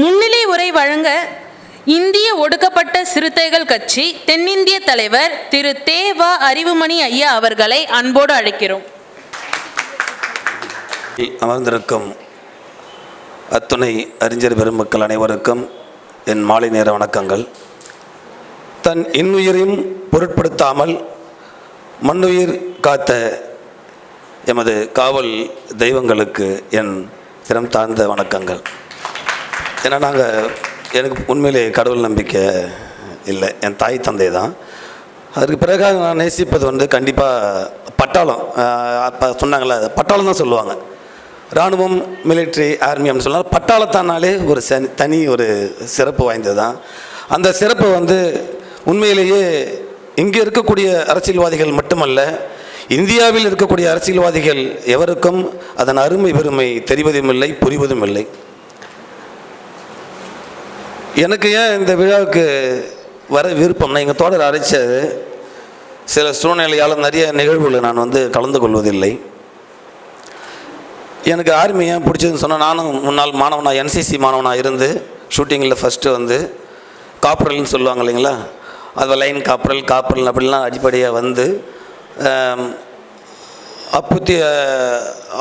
முன்னிலை உரை வழங்க இந்திய ஒடுக்கப்பட்ட சிறுத்தைகள் கட்சி தென்னிந்திய தலைவர் திரு தேவா அறிவுமணி ஐயா அவர்களை அன்போடு அழைக்கிறோம். அமர்ந்திருக்கும் அத்துணை அறிஞர் பெருமக்கள் அனைவருக்கும் என் மாலை நேர வணக்கங்கள். தன் இன்னுயிரையும் பொருட்படுத்தாமல் மண்ணுயிர் காத்த எமது காவல் தெய்வங்களுக்கு என் சிரம் தாழ்ந்த வணக்கங்கள். ஏன்னா நாங்கள் எனக்கு உண்மையிலே கடவுள் நம்பிக்கை இல்லை. என் தாய் தந்தை தான். அதுக்கு பிறகு நான் நேசிப்பது வந்து கண்டிப்பாக பட்டாளம். அப்போ சொன்னாங்களே அது பட்டாளம் தான் சொல்லுவாங்க. இராணுவம் மிலிட்ரி ஆர்மி அப்படின்னு சொன்னால் பட்டாளத்தானாலே ஒரு சனி தனி ஒரு சிறப்பு வாய்ந்தது தான். அந்த சிறப்பு வந்து உண்மையிலேயே இங்கே இருக்கக்கூடிய அரசியல்வாதிகள் மட்டுமல்ல இந்தியாவில் இருக்கக்கூடிய அரசியல்வாதிகள் எவருக்கும் அதன் அருமை பெருமை தெரிவதும் இல்லை புரிவதும் இல்லை. எனக்கு ஏன் இந்த விழாவுக்கு வர விருப்பம்னா எங்கள் தோழர் அழைச்சது சில சூழ்நிலையால் நிறைய நிகழ்வுகளை நான் வந்து கலந்து கொள்வதில்லை. எனக்கு ஆர்மி ஏன் பிடிச்சதுன்னு சொன்னால் நானும் முன்னாள் மாணவனாக என்சிசி மாணவனாக இருந்து ஷூட்டிங்கில் ஃபஸ்ட்டு வந்து காப்பரல்னு சொல்லுவாங்க இல்லைங்களா? அது லைன் காப்பரல் காப்பரல் அப்படிலாம் அடிப்படையாக வந்து அப்பத்திய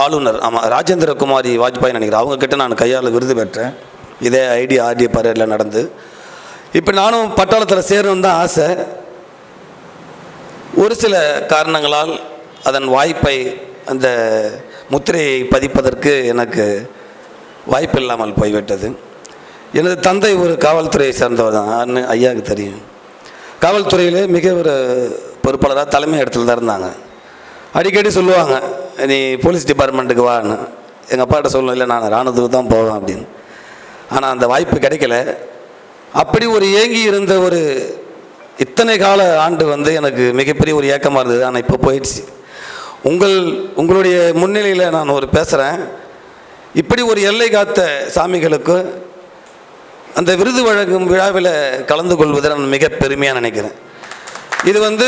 ஆளுநர் ஆமாம் ராஜேந்திர குமாரி வாஜ்பாய் நினைக்கிறேன். அவங்கக்கிட்ட நான் கையால் விருது பெற்றேன். இதே ஐடி ஆர்டி பரேடில் நடந்து. இப்போ நானும் பட்டாளத்தில் சேரணும் தான் ஆசை. ஒரு சில காரணங்களால் அதன் வாய்ப்பை அந்த முத்திரையை பதிப்பதற்கு எனக்கு வாய்ப்பு இல்லாமல் போய்விட்டது. எனது தந்தை ஒரு காவல்துறையை சேர்ந்தவர் தான். ஐயாவுக்கு தெரியும். காவல்துறையிலே மிக ஒரு பொறுப்பாளராக தலைமை இடத்துல தான் இருந்தாங்க. அடிக்கடி சொல்லுவாங்க நீ போலீஸ் டிபார்ட்மெண்ட்டுக்கு வான்னு. எங்கள் அப்பாட்ட சொல்லணும் இல்லை நான் ராணுவத்துக்கு தான் போவேன் அப்படின்னு. ஆனால் அந்த வாய்ப்பு கிடைக்கல. அப்படி ஒரு ஏங்கி இருந்த ஒரு இத்தனை கால ஆண்டு வந்து எனக்கு மிகப்பெரிய ஒரு ஏக்கமாக இருந்தது. ஆனால் இப்போ போயிடுச்சு. உங்கள் உங்களுடைய முன்னிலையில் நான் ஒரு பேசுகிறேன் இப்படி ஒரு எல்லை காத்த சாமிகளுக்கு அந்த விருது வழங்கும் விழாவில் கலந்து கொள்வதை நான் மிக பெருமையாக நினைக்கிறேன். இது வந்து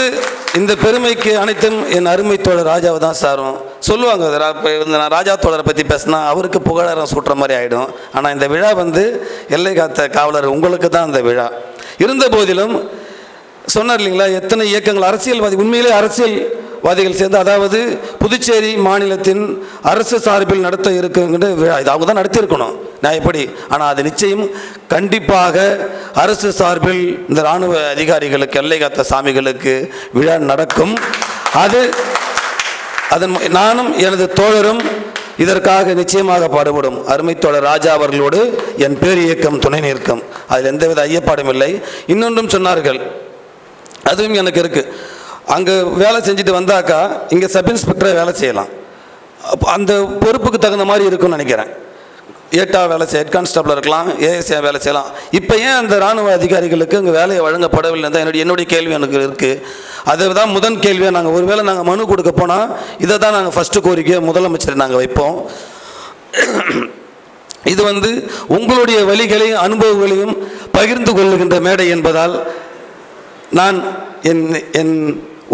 இந்த பெருமைக்கு அனைத்தும் என் அருமை தோழர் ராஜாவை தான் சாரும். சொல்லுவாங்க இந்த நான் ராஜா தோழரை பற்றி பேசினா அவருக்கு புகழாரம் சூட்டுற மாதிரி ஆகிடும் ஆனால் இந்த விழா வந்து எல்லை காத்த காவலர் உங்களுக்கு தான் இந்த விழா. இருந்த போதிலும் சொன்னார் இல்லைங்களா எத்தனை இயக்கங்கள் அரசியல்வாதி உண்மையிலே அரசியல்வாதிகள் சேர்ந்து அதாவது புதுச்சேரி மாநிலத்தின் அரசு சார்பில் நடத்த இருக்குங்கிற விழா இது அவங்க தான் நடத்தியிருக்கணும். நான் எப்படி? ஆனால் அது நிச்சயம் கண்டிப்பாக அரசு சார்பில் இந்த இராணுவ அதிகாரிகளுக்கு எல்லை காத்த சாமிகளுக்கு விழா நடக்கும். அது அதன் நானும் எனது தோழரும் இதற்காக நிச்சயமாக பாடுபடும். அருமை தோழர் ராஜா அவர்களோடு என் பேர் இயக்கம் துணை நிற்கும். அதில் எந்தவித ஐயப்பாடும் இல்லை. இன்னொன்றும் சொன்னார்கள். அதுவும் எனக்கு இருக்குது அங்கே வேலை செஞ்சுட்டு வந்தாக்கா இங்கே சப் இன்ஸ்பெக்டரை வேலை செய்யலாம். அந்த பொறுப்புக்கு தகுந்த மாதிரி இருக்கும்னு நினைக்கிறேன். ஏட்டா வேலை செய்ய ஹெட் கான்ஸ்டபிளாக இருக்கலாம் ஏஎஸ்ஏ வேலை செய்யலாம். இப்போ ஏன் அந்த இராணுவ அதிகாரிகளுக்கு அங்கே வேலையை வழங்கப்படவில்லை தான் என்னுடைய என்னுடைய கேள்வி எனக்கு இருக்குது அதை தான் முதன் கேள்வியாக நாங்கள் ஒருவேளை நாங்கள் மனு கொடுக்க போனால் இதை தான் நாங்கள் ஃபஸ்ட்டு கோரிக்கையை முதலமைச்சர் நாங்கள் வைப்போம். இது வந்து உங்களுடைய வழிகளையும் அனுபவங்களையும் பகிர்ந்து கொள்ளுகின்ற மேடை என்பதால் நான் என் என்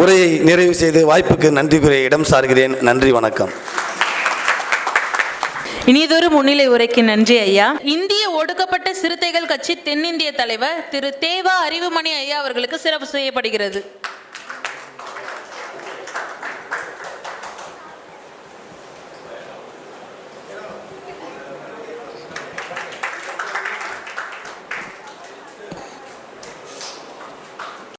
உரையை நிறைவு செய்து வாய்ப்புக்கு நன்றி கூறிய இடம் சார்கிறேன். நன்றி வணக்கம். இனிதொரு முன்னிலை உரைக்கு நன்றி ஐயா. இந்திய ஒடுக்கப்பட்ட சிறுத்தைகள் கட்சி தென்னிந்திய தலைவர் திரு தேவா அறிவுமணி ஐயா அவர்களுக்கு சிறப்பு செய்யப்படுகிறது.